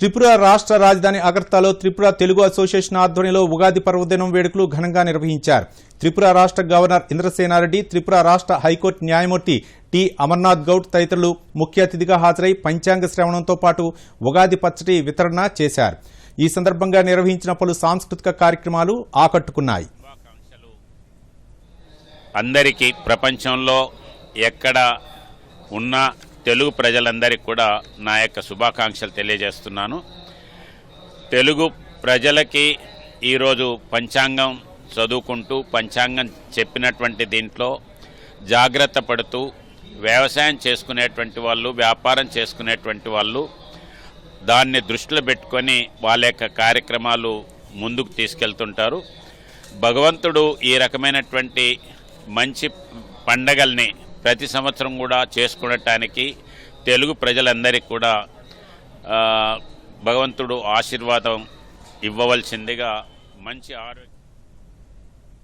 త్రిపుర రాష్ట్ర రాజధాని అగర్తాలో త్రిపుర తెలుగు అసోసియేషన్ ఆధ్వర్యంలో ఉగాది పర్వదినం వేడుకలు ఘనంగా నిర్వహించారు. త్రిపుర రాష్ట్ర గవర్నర్ ఇంద్రసేనారెడ్డి త్రిపుర రాష్ట్ర హైకోర్టు న్యాయమూర్తి టి. అమర్నాథ్ గౌడ్ తదితరులు ముఖ్య అతిథిగా హాజరై పంచాంగ శ్రవణంతో పాటు ఉగాది పచ్చడి వితరణ చేశారు. ఈ సందర్భంగా నిర్వహించిన పలు సాంస్కృతిక కార్యక్రమాలు ఆకట్టుకున్నాయి. అందరికీ ప్రపంచంలో ఎక్కడ ఉన్న తెలుగు ప్రజలందరికీ కూడా నా యొక్క శుభాకాంక్షలు తెలియజేస్తున్నాను. తెలుగు ప్రజలకి ఈరోజు పంచాంగం చదువుకుంటూ పంచాంగం చెప్పినటువంటి దీంట్లో జాగ్రత్త పడుతూ వ్యవసాయం చేసుకునేటువంటి వాళ్ళు వ్యాపారం చేసుకునేటువంటి వాళ్ళు దాన్ని దృష్టిలో పెట్టుకొని వాళ్ళ యొక్క కార్యక్రమాలు ముందుకు తీసుకెళ్తుంటారు. భగవంతుడు ఈ రకమైనటువంటి మంచి పండగల్ని ప్రతి సంవత్సరం కూడా చేసుకునటానికి తెలుగు ప్రజలందరికీ కూడా భగవంతుడు ఆశీర్వాదం ఇవ్వవలసిందిగా మంచి ఆరోగ్యం